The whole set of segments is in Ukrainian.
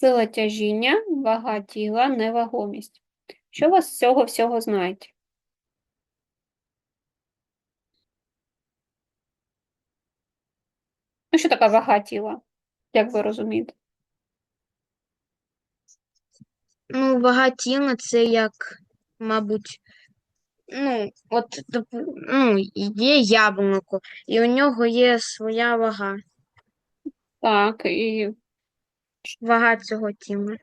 Сила тяжіння, вага тіла, невагомість. Що ви з цього всього знаєте? Ну, що така вага тіла? Як ви розумієте? Ну, вага тіла це як, мабуть, ну, от, ну, є яблуко, і у нього є своя вага. Так, і Вага цього тіла.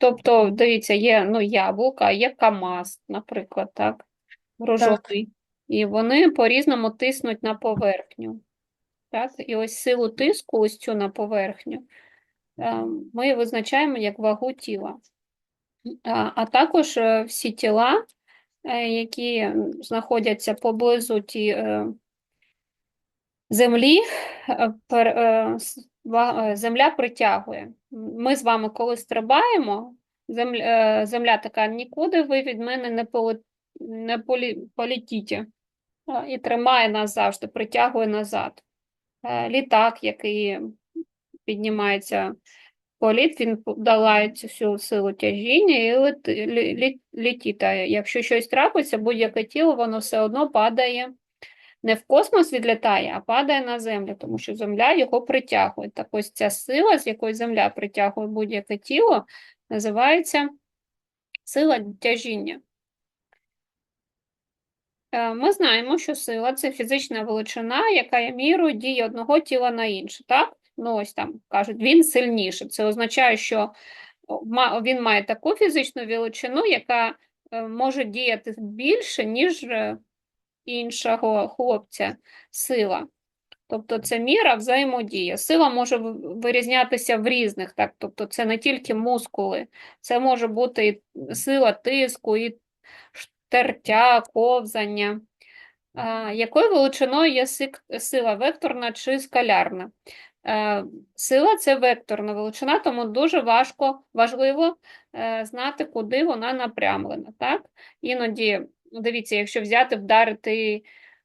тобто, дивіться, є ну, яблука, є КАМАЗ, наприклад, так, рожовий. І вони по-різному тиснуть на поверхню. Так? І ось силу тиску, ось цю на поверхню, е, ми визначаємо як вагу тіла. А, також е, всі тіла, е, які знаходяться поблизу ті, землі, е, земля притягує. Ми з вами, коли стрибаємо, земля, е, земля така, нікуди ви від мене не, поле, не полі, полетіте. Е, І тримає нас завжди, притягує назад. Літак, який піднімається політ, він долає цю всю силу тяжіння і лет, лі, лі, літітає. Якщо щось трапиться, будь-яке тіло, воно все одно падає. Не в космос відлітає, а падає на землю, тому що земля його притягує. Так ось ця сила, з якої земля притягує будь-яке тіло, називається сила тяжіння. Е, Ми знаємо, що сила це фізична величина, яка є мірою дії одного тіла на інше. Так? Ну, ось там кажуть, він сильніший. Це означає, що він має таку фізичну величину, яка е, може діяти більше, ніж е, іншого хлопця сила. Тобто це міра взаємодія. Сила може вирізнятися в різних, так, тобто це не тільки мускули, це може бути і сила тиску, і тертя, ковзання. А, якою величиною є сила векторна чи скалярна? Е, Сила це векторна величина, тому дуже важко, важливо е, знати, куди вона напрямлена. Так? Іноді, дивіться, якщо взяти, вдарити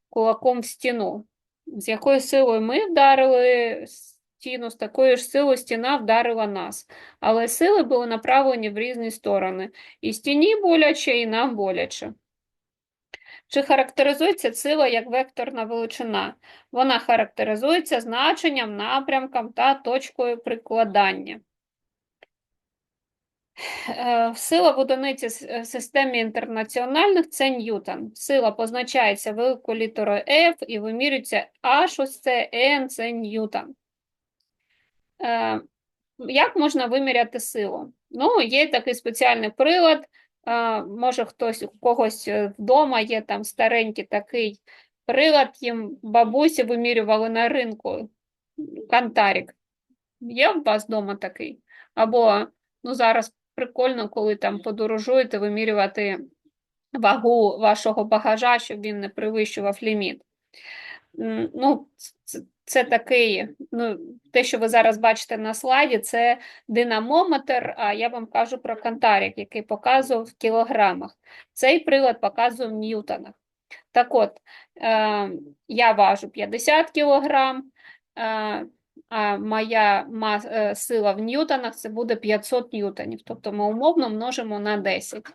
кулаком в стіну, з якою силою ми вдарили стіну, з такою ж силою стіна вдарила нас. Але сили були направлені в різні сторони. І стіні боляче, і нам боляче. Чи характеризується сила як векторна величина? Вона характеризується значенням, напрямком та точкою прикладання. Е, Сила в одиниці е, в системі інтернаціональних це ньютон. Сила позначається великою літерою F і вимірюється H, ось це N, це ньютон. Е, Як можна виміряти силу? Ну, є такий спеціальний прилад. Може, хтось у когось вдома є там старенький такий прилад, їм бабусі вимірювали на ринку. Кантарик. Є у вас вдома такий? Або ну, зараз прикольно, коли там подорожуєте, вимірювати вагу вашого багажа, щоб він не перевищував ліміт. Ну, це, це такий, ну, те, що ви зараз бачите на слайді, це динамометр, а я вам кажу про кантарик, який показував в кілограмах. Цей прилад показує в ньютонах. Так от, е, я важу 50 кілограм, е, а моя е, сила в ньютонах це буде 500 ньютонів. Тобто ми умовно множимо на 10.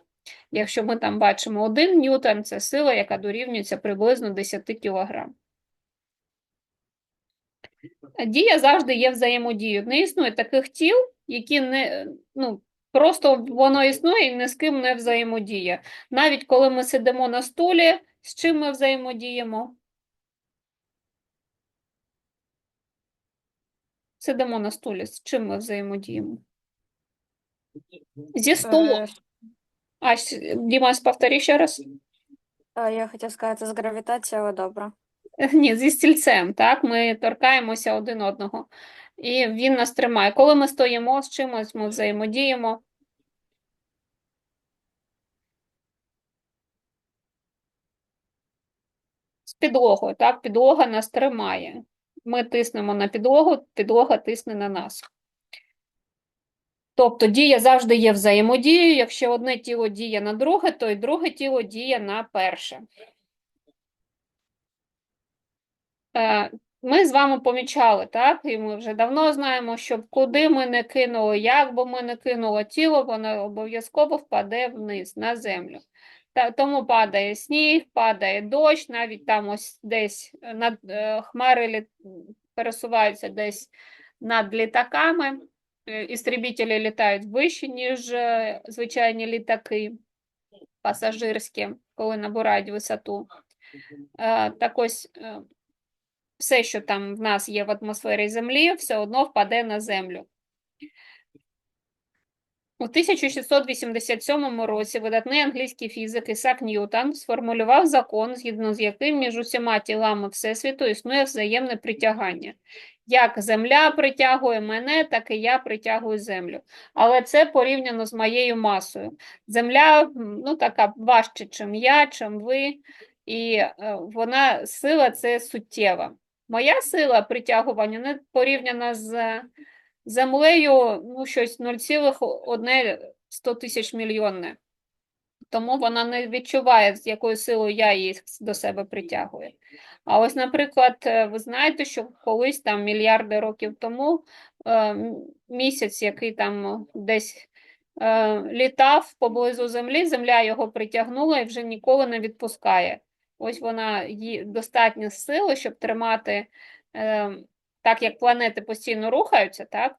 Якщо ми там бачимо 1 ньютон, це сила, яка дорівнюється приблизно 10 кілограм. Дія завжди є взаємодією. Не існує таких тіл, які не, ну, просто воно існує і ні з ким не взаємодіє. Навіть коли ми сидимо на стулі, з чим ми взаємодіємо? Сидимо на стулі, з чим ми взаємодіємо? Зі столом. А, Дімас, повтори ще раз. Я хотела сказать, з гравітація, але добре. Ні, зі стільцем, так? Ми торкаємося один одного. І він нас тримає. Коли ми стоїмо з чимось, ми взаємодіємо. З підлогою, так? Підлога нас тримає. Ми тиснемо на підлогу, підлога тисне на нас. Тобто дія завжди є взаємодією. Якщо одне тіло діє на друге, то й друге тіло діє на перше. Е, ми з вами помічали, так? І ми вже давно знаємо, що куди ми не кинули, як би ми не кинуло тіло, воно обов'язково впаде вниз на землю. Та, тому падає сніг, падає дощ, навіть там ось десь над е, хмари пересуваються десь над літаками. Е, Істребітелі літають вище, ніж е, звичайні літаки пасажирські, коли набирають висоту. Е, Так ось все, що там в нас є в атмосфері Землі, все одно впаде на Землю. У 1687 році видатний англійський фізик Ісак Ньютон сформулював закон, згідно з яким між усіма тілами Всесвіту існує взаємне притягання. Як Земля притягує мене, так і я притягую Землю. Але це порівняно з моєю масою. Земля ну, така важче, чим я, чим ви, і е, вона сила це суттєва. Моя сила притягування не порівняна з землею, ну, щось 0,1 тисяч мільйонне. Тому вона не відчуває, з якою силою я її до себе притягую. А ось, наприклад, е, ви знаєте, що колись там мільярди років тому е, місяць, який там десь е, літав поблизу Землі, Земля його притягнула і вже ніколи не відпускає. Ось вона їй достатньо сили, щоб тримати, так як планети постійно рухаються, так,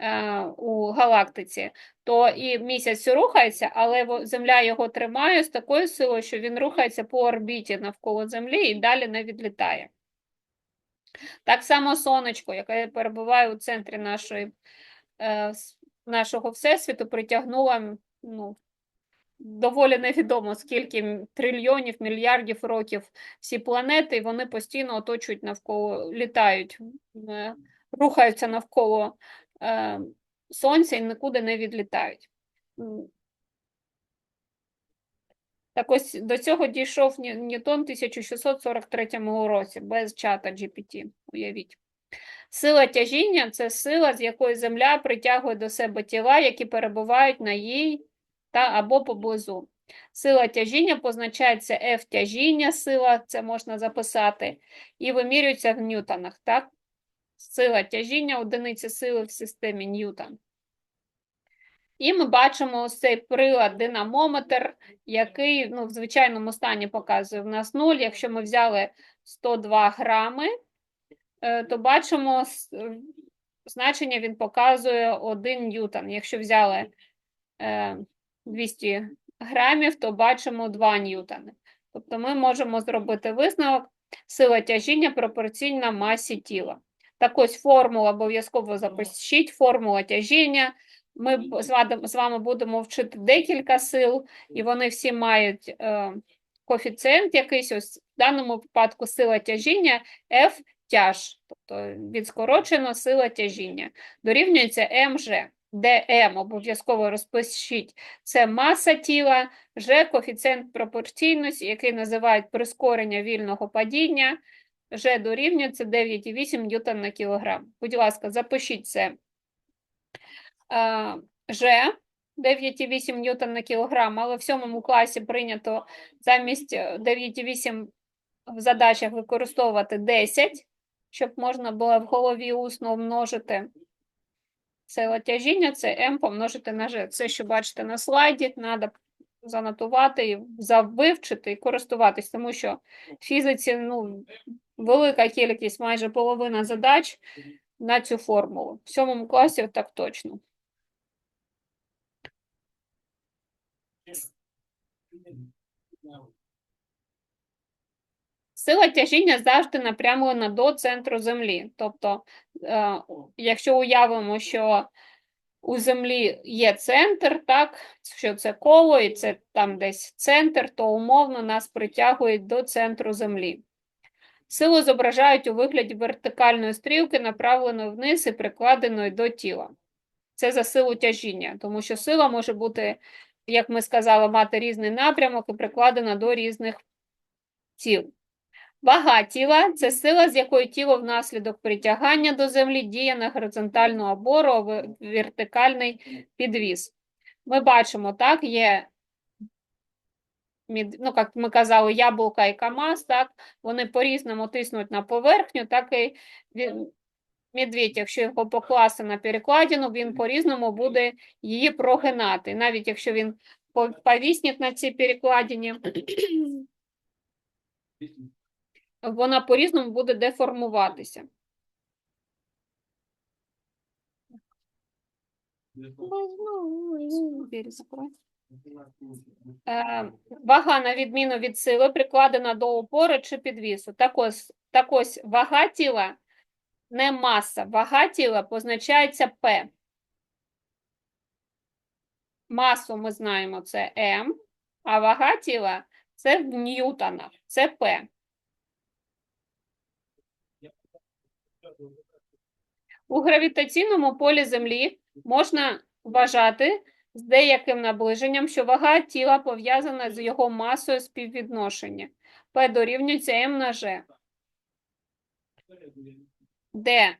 е, у галактиці, то і місяць рухається, але Земля його тримає з такою силою, що він рухається по орбіті навколо Землі і далі не відлітає. Так само сонечко, яке перебуває у центрі нашої, е, нашого Всесвіту, притягнуло ну, доволі невідомо скільки трильйонів, мільярдів років всі планети, і вони постійно оточують навколо, літають, е, рухаються навколо е, Сонця і нікуди не відлітають. Так ось до цього дійшов Ньютон в 1643 році без чата GPT, уявіть. Сила тяжіння це сила, з якої Земля притягує до себе тіла, які перебувають на їй та або поблизу. Сила тяжіння позначається F тяжіння, сила, це можна записати, і вимірюється в ньютонах, так? Сила тяжіння, одиниця сили в системі Ньютон. І ми бачимо ось цей прилад динамометр, який ну, в звичайному стані показує в нас 0. Якщо ми взяли 102 грами, е, то бачимо значення він показує 1 ньютон. Якщо взяли е, 200 грамів, то бачимо 2 ньютони. Тобто ми можемо зробити висновок, сила тяжіння пропорційна масі тіла. Так ось формула обов'язково запишіть, формула тяжіння. Ми з вами- будемо вчити декілька сил, і вони всі мають е, коефіцієнт якийсь. Ось в даному випадку сила тяжіння F тяж, тобто відскорочено сила тяжіння, дорівнюється МЖ, де М обов'язково розпишіть. Це маса тіла, Ж коефіцієнт пропорційності, який називають прискорення вільного падіння. Ж дорівнюється 9,8 ньютон на кілограм. Будь ласка, запишіть це. Е, Ж 9,8 ньютон на кілограм, але в сьомому класі прийнято замість е, 9,8 в задачах використовувати 10, щоб можна було в голові усно множити. Сила тяжіння це М помножити на G. Це, що бачите на слайді, треба занотувати, завивчити вивчити і користуватись, тому що в фізиці ну, велика кількість, майже половина задач на цю формулу. В сьомому класі так точно. Сила тяжіння завжди напрямлена до центру Землі. Тобто, е, якщо уявимо, що у Землі є центр, так, що це коло, і це там десь центр, то умовно нас притягують до центру Землі. Силу зображають у вигляді вертикальної стрілки, направленої вниз і прикладеної до тіла. Це за силу тяжіння, тому що сила може бути, як ми сказали, мати різний напрямок і прикладена до різних тіл. Вага тіла це сила, з якою тіло внаслідок притягання до землі діє на горизонтальну опору або вертикальний підвіз. Ми бачимо, так, є ну, як ми казали, яблука і КАМАЗ, так, вони по-різному тиснуть на поверхню, так і медведь, якщо його покласти на перекладину, він по-різному буде її прогинати. Навіть якщо він по- повісне на цій перекладині, вона по-різному буде деформуватися. Е, Вага, на відміну від сили, прикладена до опори чи підвісу. Так ось, так ось вага тіла не маса. Вага тіла позначається P. Масу ми знаємо, це М, а вага тіла це в ньютонах, це П. У гравітаційному полі Землі можна вважати з деяким наближенням, що вага тіла пов'язана з його масою співвідношення. P дорівнюється m на g, де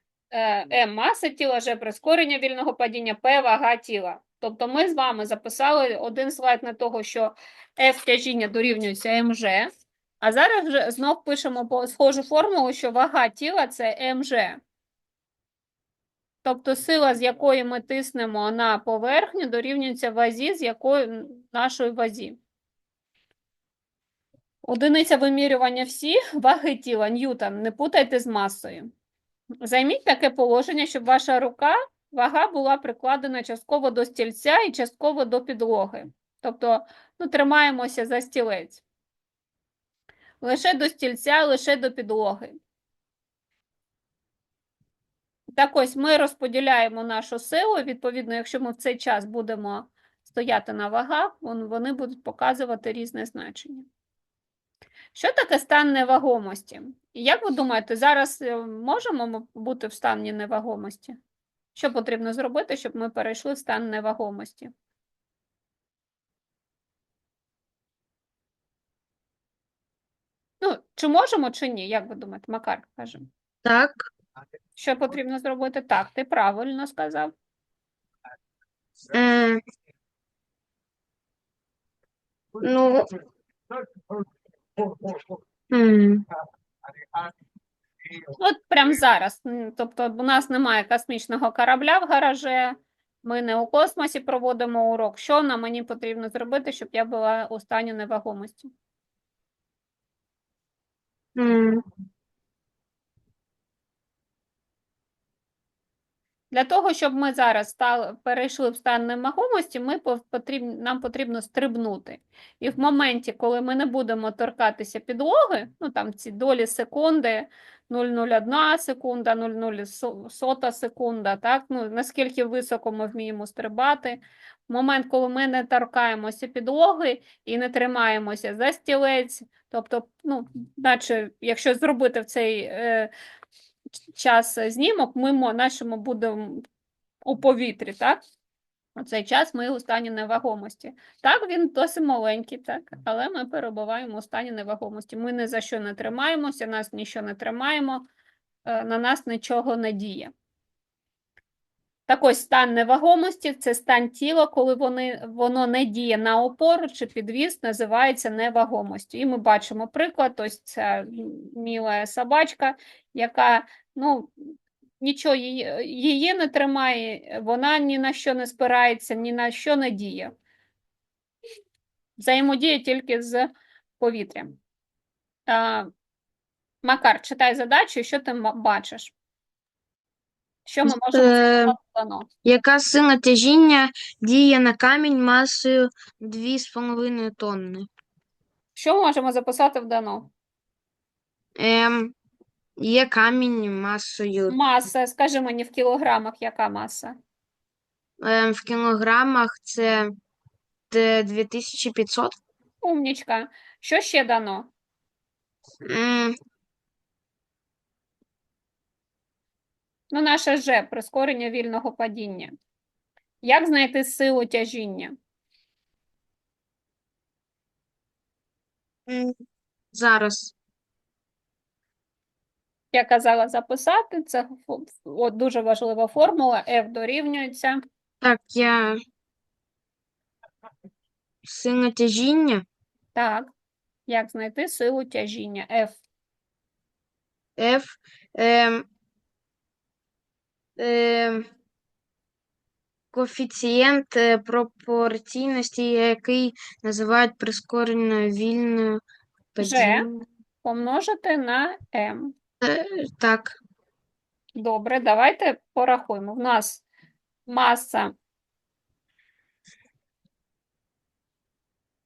m маса тіла, g прискорення вільного падіння, P вага тіла. Тобто ми з вами записали один слайд на того, що F тяжіння дорівнюється mg, а зараз вже знов пишемо схожу формулу, що вага тіла це mg. Тобто сила, з якої ми тиснемо на поверхню, дорівнюється вазі, з якої нашої вазі. Одиниця вимірювання всі ваги тіла, ньютон, не путайте з масою. Займіть таке положення, щоб ваша рука, вага була прикладена частково до стільця і частково до підлоги. Тобто, ну, тримаємося за стілець. Лише до стільця, лише до підлоги. Так ось ми розподіляємо нашу силу. Відповідно, якщо ми в цей час будемо стояти на вагах, вони будуть показувати різне значення. Що таке стан невагомості? І як ви думаєте, зараз е, можемо ми бути в стані невагомості? Що потрібно зробити, щоб ми перейшли в стан невагомості? Ну, чи можемо, чи ні? Як ви думаєте, Макар каже? Так, Що потрібно зробити? Так, ти правильно сказав. е, ну, м, От прямо зараз. М, Тобто, у нас немає космічного корабля в гараже, ми не у космосі проводимо урок. Що нам мені потрібно зробити, щоб я була у стані невагомості? м, Для того, щоб ми зараз стали, перейшли в стан невагомості, ми потрібно, нам потрібно стрибнути. І в моменті, коли ми не будемо торкатися підлоги, ну там ці долі секунди, 0,01 секунда, 0,01 секунда, так? Ну, наскільки високо ми вміємо стрибати. В момент, коли ми не торкаємося підлоги і не тримаємося за стілець, тобто, ну, наче, якщо зробити в цей е, час знімок, ми нашому будемо у повітрі, так? У цей час ми у стані невагомості. Так, він досить маленький, так, але ми перебуваємо у стані невагомості. Ми ні за що не тримаємося, нас нічого не тримаємо, е, на нас нічого не діє. Так ось стан невагомості це стан тіла, коли вони, воно не діє на опору чи підвіз, називається невагомостю. І ми бачимо приклад, ось ця міла собачка, яка ну, нічого її, її не тримає, вона ні на що не спирається, ні на що не діє. Взаємодіє тільки з повітрям. А, Макар, читай задачу, що ти бачиш? Що ми можемо Е, в плану? яка сила тяжіння діє на камінь масою 2,5 тонни? Що можемо записати в дано? Ем, є камінь масою Маса, скажи мені в кілограмах, яка маса? ем, в кілограмах це т- 2500. Умнічка. Що ще дано? М, Ну, наше Ж прискорення вільного падіння. Як знайти силу тяжіння? м, Зараз. Я казала записати, це от дуже важлива формула. F дорівнюється. Так, я сила тяжіння Так. Як знайти силу тяжіння? F. F. Ем, ем, коефіцієнт е, пропорційності, який називають прискореною вільною падінням. Помножити на m. Так, Добре, давайте порахуємо. В нас маса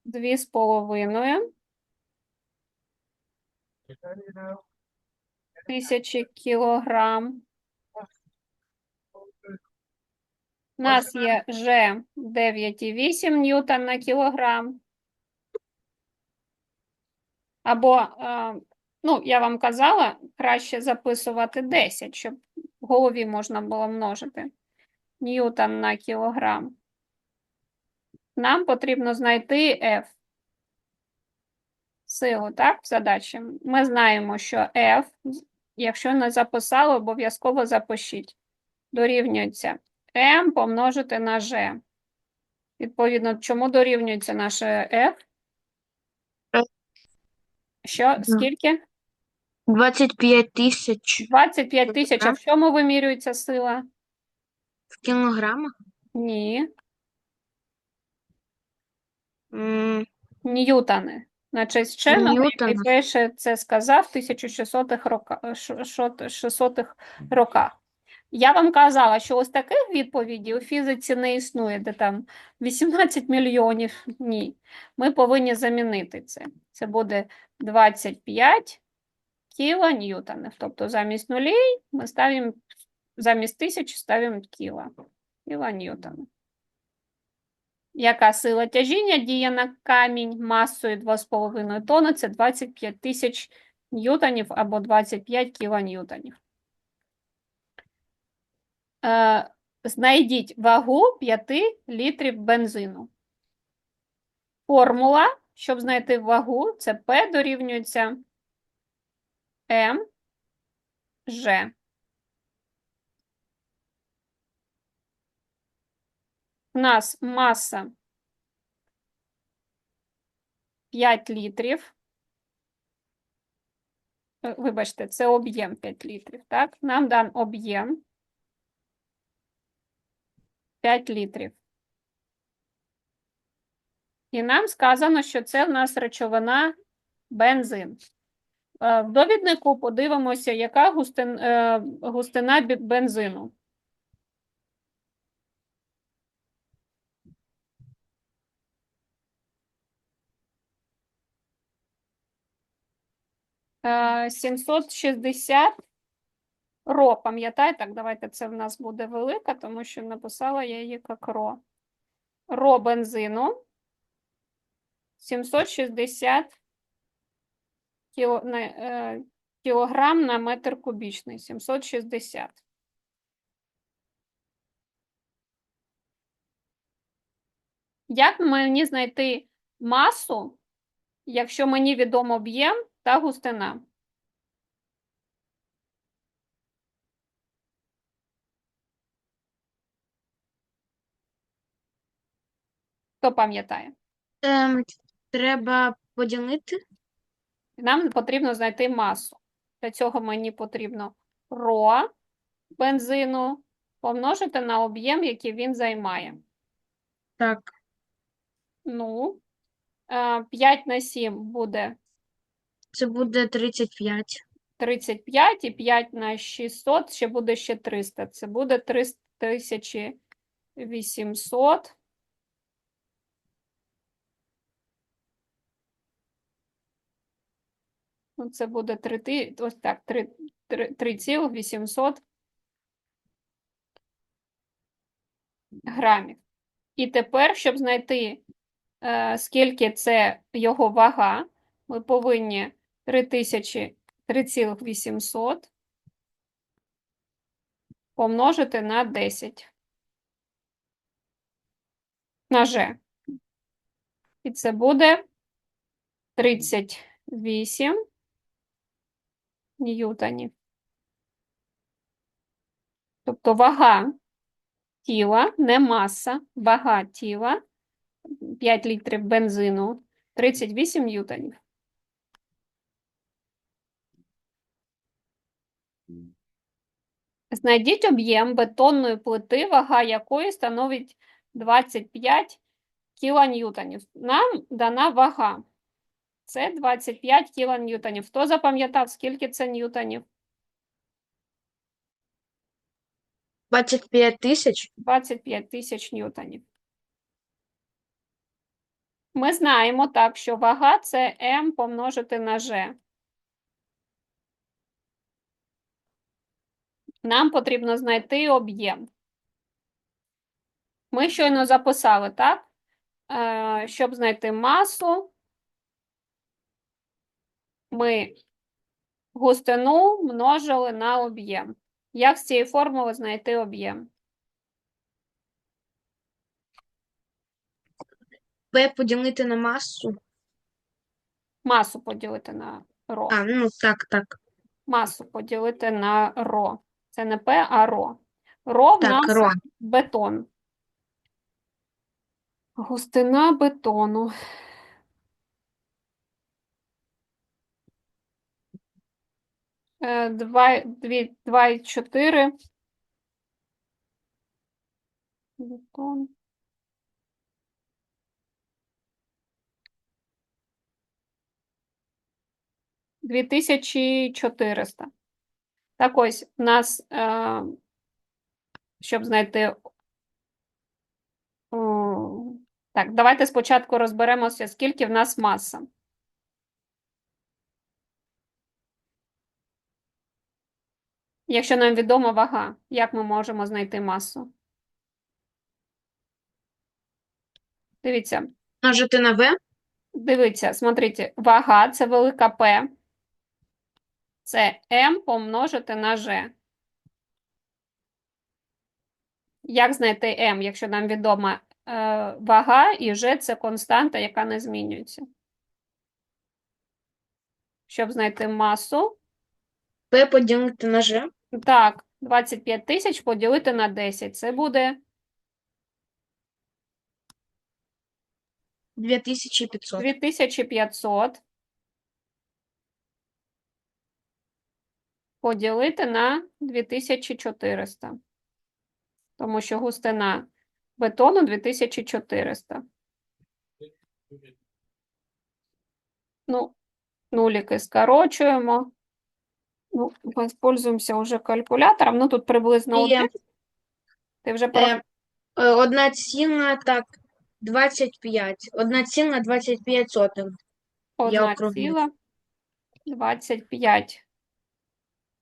2,5 тисячі кілограм. У нас є Ж 9,8 ньютон на кілограм. Або, ну, я вам казала, краще записувати 10, щоб в голові можна було множити. Ньютон на кілограм. Нам потрібно знайти F. Силу, так, в задачі. Ми знаємо, що F, якщо не записали, обов'язково запишіть. Дорівнюється m помножити на g. Відповідно, чому дорівнюється наше f? Що? Скільки? 25 тисяч 25 тисяч. А в чому вимірюється сила? в кілограмах. Ні. М, Ньютони. На честь вченого, який це сказав в 1600 рока, ш- шот- 600 роках. Я вам казала, що ось таких відповідей у фізиці не існує, де там 18 мільйонів. Ні. Ми повинні замінити це. Це буде 25 кілоньютонів. Тобто замість нулей ми ставимо, замість тисяч ставимо кіло. Кілоньютонів. Яка сила тяжіння діє на камінь масою 2,5 тонни? Це 25 тисяч ньютонів або 25 кілоньютонів. Е, знайдіть вагу 5 літрів бензину. Формула, щоб знайти вагу, це P дорівнюється М Ж. У нас маса 5 літрів. Е, Вибачте, це об'єм 5 літрів, так? Нам дан об'єм 5 літрів. І нам сказано, що це в нас речовина бензин. Е, В довіднику подивимося, яка е, густина бензину. Е, 760 ро, пам'ятаєте? Так, давайте це в нас буде велика, тому що написала я її як ро. Ро бензину 760 кіло, на, е, кілограм на метр кубічний. 760. Як мені знайти масу, якщо мені відомо об'єм та густина? Хто пам'ятає? ем, треба поділити. Нам потрібно знайти масу. Для цього мені потрібно ро бензину помножити на об'єм, який він займає. Так, Ну, е, 5 на 7 буде це буде 35. 35, і 5 на 600 ще буде ще 300. Це буде 3800. Ну, це буде 3, ось так, 3, 3,800 грамів. І тепер, щоб знайти, е, скільки це його вага, ми повинні 3000 3,800 помножити на 10 на G. І це буде 38 ньютонів. Тобто вага тіла, не маса, вага тіла 5 літрів бензину 38 ньютонів. Знайдіть об'єм бетонної плити, вага якої становить 25 кілоньютонів. Нам дана вага. Це 25 кілоньютонів. Хто запам'ятав, скільки це ньютонів? 25 тисяч. 25 тисяч ньютонів. Ми знаємо так, що вага це М помножити на G. Нам потрібно знайти об'єм. Ми щойно записали, так? Е, Щоб знайти масу, ми густину множили на об'єм. Як з цієї формули знайти об'єм? P поділити на масу. Масу поділити на ро. А, ну так, так. Масу поділити на ро. Це не П, а ро. Ро в Так, нас ро. бетон. Густина бетону. Е, два- дві- 2,4. Бетон. Дві тисячі чотириста. Так ось, у нас, е, щоб знайти. Так, давайте спочатку розберемося, скільки в нас маса. Якщо нам відома вага, як ми можемо знайти масу? Дивіться, Множити на V. дивіться, смотрите, вага це велика П. Це М помножити на G. Як знайти М, якщо нам відома е, вага і G це константа, яка не змінюється? Щоб знайти масу, P поділити на G. так, 25 тисяч поділити на 10. Це буде 2500. 2500 поділити на 2400. Тому що густина бетону 2400. Ну, нулики скорочуємо. Ну, воспользуємося вже калькулятором. Ну, тут приблизно Є. один. Ти вже Е, про... е, Одна ціла, так, 25. Одна ціла 25 сотих. Одна округлю. ціла 25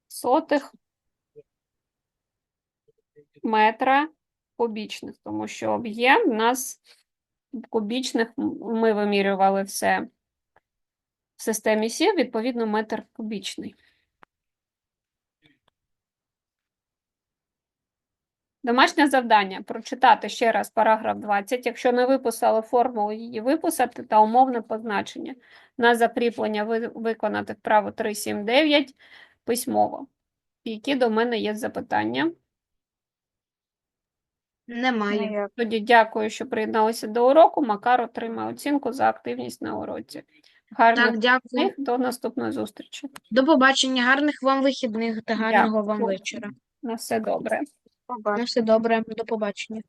сотих метра кубічних, тому що об'єм у нас в кубічних ми вимірювали все в системі СІ, відповідно, метр кубічний. Домашнє завдання прочитати ще раз параграф 20. Якщо не виписали формулу, її виписати та умовне позначення. На закріплення ви- виконати вправу 379 письмово. Які до мене є запитання? Немає. Тоді дякую, що приєдналися до уроку. Макар отримає оцінку за активність на уроці. Гарних Так, дякую. вихідних, до наступної зустрічі. До побачення. Гарних вам вихідних та гарного вам вечора. На все добре. На все добре. До побачення.